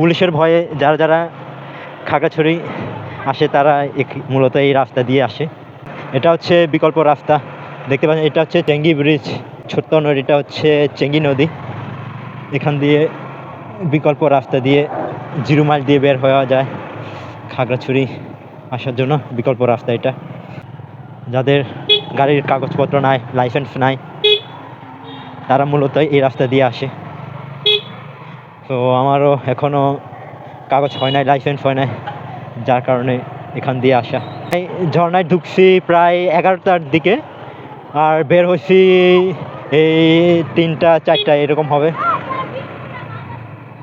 পুলিশের ভয়ে যারা যারা খাগড়াছড়ি আসে, তারা মূলত এই রাস্তা দিয়ে আসে। এটা হচ্ছে বিকল্প রাস্তা। দেখতে পাচ্ছেন, এটা হচ্ছে চেঙ্গি ব্রিজ। ছোট্ট নদীটা হচ্ছে চেঙ্গি নদী। এখান দিয়ে বিকল্প রাস্তা দিয়ে জিরো মাইল দিয়ে বের হওয়া যায় খাগড়াছড়ি আসার জন্য। বিকল্প রাস্তা এটা। যাদের গাড়ির কাগজপত্র নাই লাইসেন্স নাই, তারা মূলত এই রাস্তা দিয়ে আসে। তো আমারও এখনও কাগজ হয় নাই লাইসেন্স হয় নাই, যার কারণে এখান দিয়ে আসা। এই ঝর্ণায় ঢুকছি প্রায় এগারোটার দিকে, আর বের হয়েছি এই তিনটা, চারটা, এরকম হবে।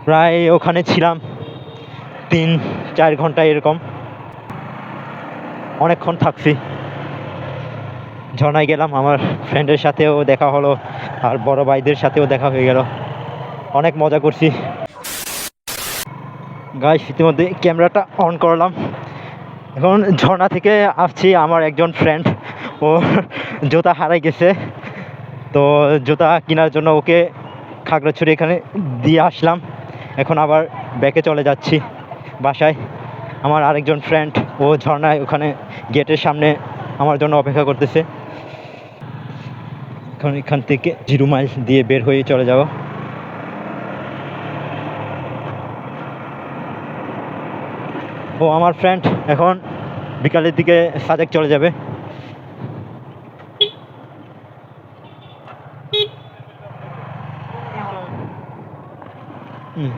প্রায় ওখানে ছিলাম তিন, চার ঘণ্টা এরকম। অনেকক্ষণ থাকছি। ঝর্ণায় গেলাম, আমার ফ্রেন্ডের সাথেও দেখা হলো, আর বড় ভাইদের সাথেও দেখা হয়ে গেল। অনেক মজা করছি। গাইস ইতিমধ্যে ক্যামেরাটা অন করলাম। এখন ঝর্ণা থেকে আসছি আমার একজন ফ্রেন্ড ও জুতা হারাই গেছে। তো জুতা কেনার জন্য ওকে খাগড়াছড়ি এখানে দিয়ে আসলাম। এখন আবার ব্যাকে চলে যাচ্ছি বাসায়। আমার আরেকজন ফ্রেন্ড ও ঝর্ণায় ওখানে গেটের সামনে আমার জন্য অপেক্ষা করতেছে। এখন এখান থেকে জিরো মাইল দিয়ে বের হয়ে চলে যাব। ও আমার ফ্রেন্ড এখন বিকালের দিকে সাজেক চলে যাবে হুম।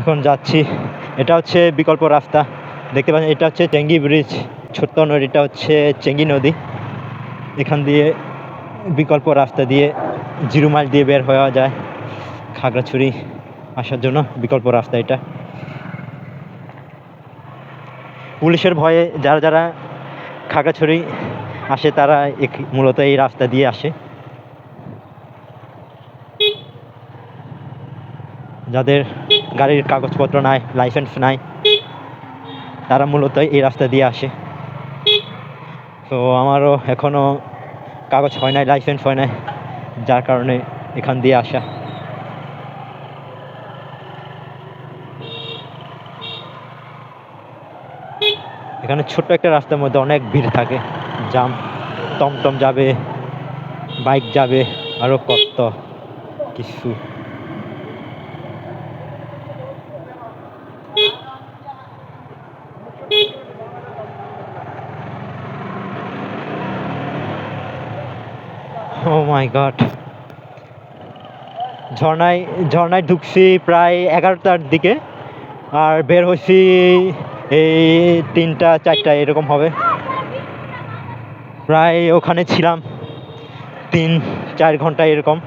এখন যাচ্ছি। এটা হচ্ছে বিকল্প রাস্তা। দেখতে পাচ্ছেন, এটা হচ্ছে চেঙ্গি ব্রিজ। ছোট্ট নদীটা হচ্ছে চেঙ্গি নদী। এখান দিয়ে বিকল্প রাস্তা দিয়ে জিরো মাইল দিয়ে বের হওয়া যায়। খাগড়াছড়ি আসার জন্য বিকল্প রাস্তা এটা। পুলিশের ভয়ে যারা যারা খাগড়াছড়ি আসে, তারা মূলত এই রাস্তা দিয়ে আসে। যাদের গাড়ির কাগজপত্র নাই লাইসেন্স নাই। তারা মূলত এই রাস্তা দিয়ে আসে। তো আমারও এখনও কাগজ হয় নাই লাইসেন্স হয় নাই, যার কারণে এখান দিয়ে আসা। এখানে ছোট্ট একটা রাস্তার মধ্যে অনেক ভিড় থাকে। জাম, টমটম যাবে, বাইক যাবে আরও কত কিছু। ও মাই গড ঝর্ণায় ঝর্ণায় ঢুকছি প্রায় এগারোটার দিকে আর বের হয়েছি এই তিনটা, চারটা, এরকম হবে। প্রায় ওখানে ছিলাম তিন, চার ঘণ্টা এরকম।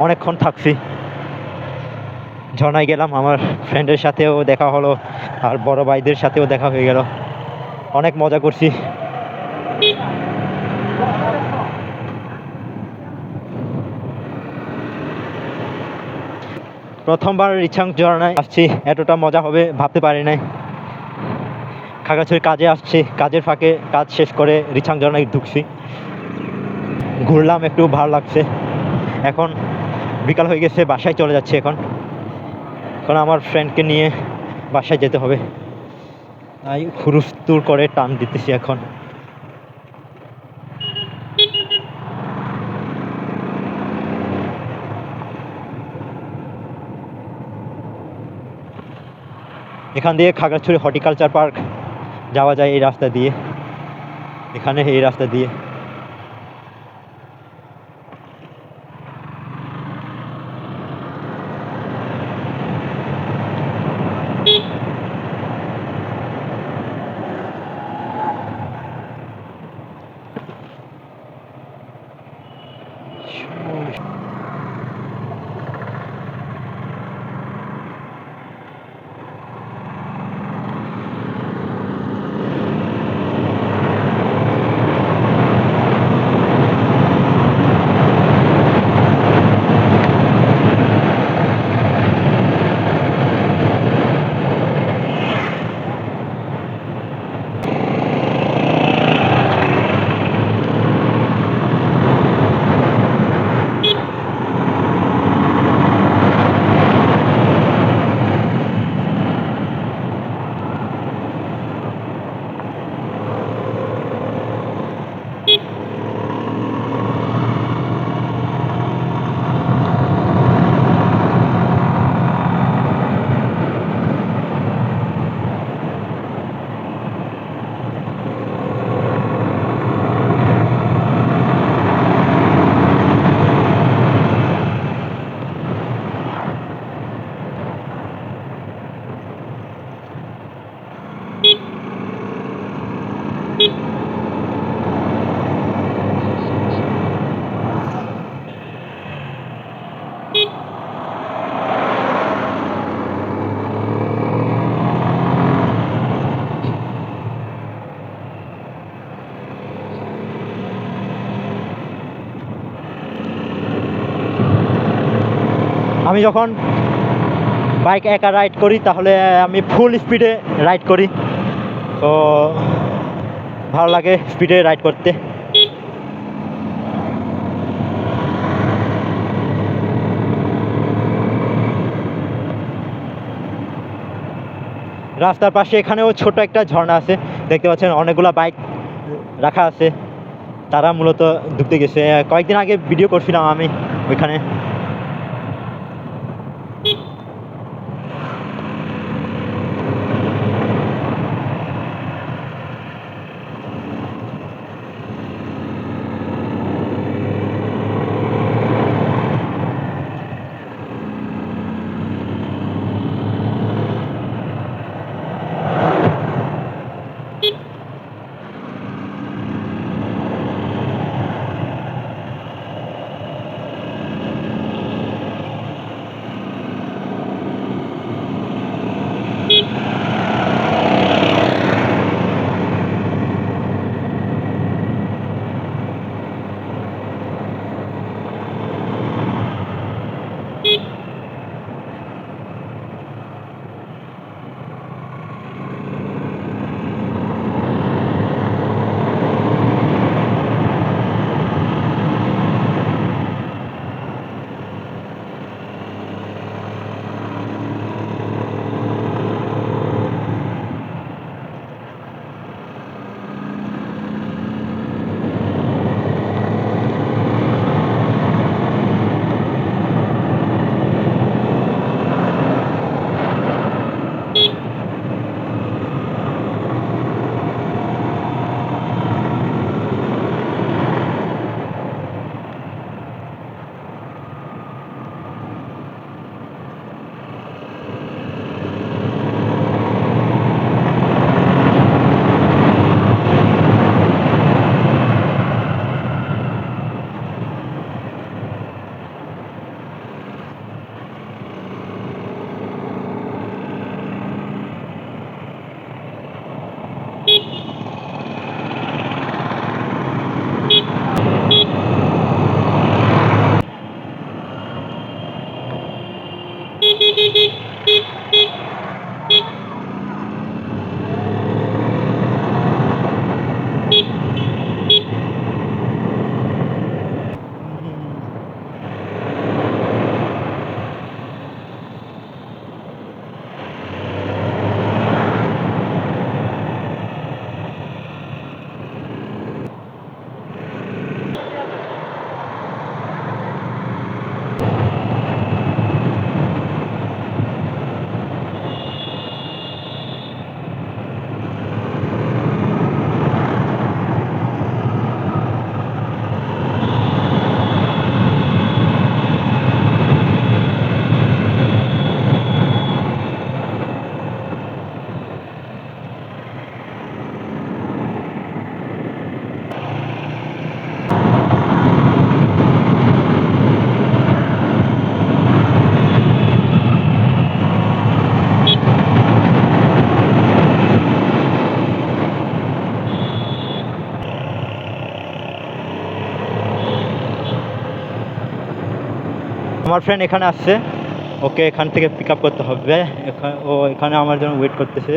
অনেকক্ষণ থাকছি। ঝর্ণায় গেলাম, আমার ফ্রেন্ডের সাথেও দেখা হলো আর বড় ভাইদের সাথেও দেখা হয়ে গেল। অনেক মজা করছি। প্রথমবার রিচাং ঝর্ণায় আসছি, এতটা মজা হবে ভাবতে পারি নাই। খাগড়াছড়ির কাজে আসছি, কাজের ফাঁকে কাজ শেষ করে রিছাং ঝর্ণায় ঢুকছি। ঘুরলাম, একটু ভালো লাগছে। এখন বিকাল হয়ে গেছে, বাসায় চলে যাচ্ছে এখন। এখন আমার ফ্রেন্ডকে নিয়ে বাসায় যেতে হবে। তাই হুরুস্তুর করে টান দিতেছি এখন। এখান দিয়ে খাগড়াছড়ি হর্টিকালচার পার্ক যাওয়া যায় এই রাস্তা দিয়ে। এখানে এই রাস্তা দিয়ে। আমি যখন বাইক একা রাইড করি, তাহলে আমি ফুল স্পিডে রাইড করি। তো ভালো লাগে স্পিডে রাইড করতে। রাস্তার পাশে এখানেও ছোট একটা ঝর্ণা আছে। দেখতে পাচ্ছেন অনেকগুলা বাইক রাখা আছে। তারা মূলত ডুবতে গেছে। কয়েকদিন আগে ভিডিও করছিলাম আমি ওইখানে। আমার ফ্রেন্ড এখানে আসছে। ওকে এখান থেকে পিক আপ করতে হবে। ও এখানে আমার জন্য ওয়েট করতেছে।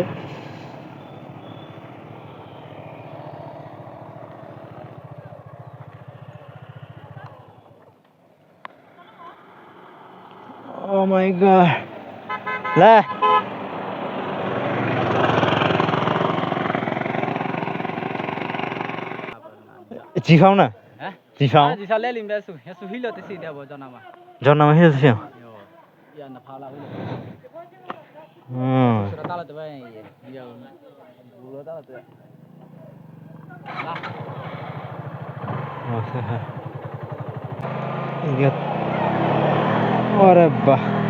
ও মাই গড লে। জিফাও না? Hả? জিফাও? À, thì sao lên lên su, su hilo thì xin đeo cho nama. জন্ম হয়েছে Yo, ya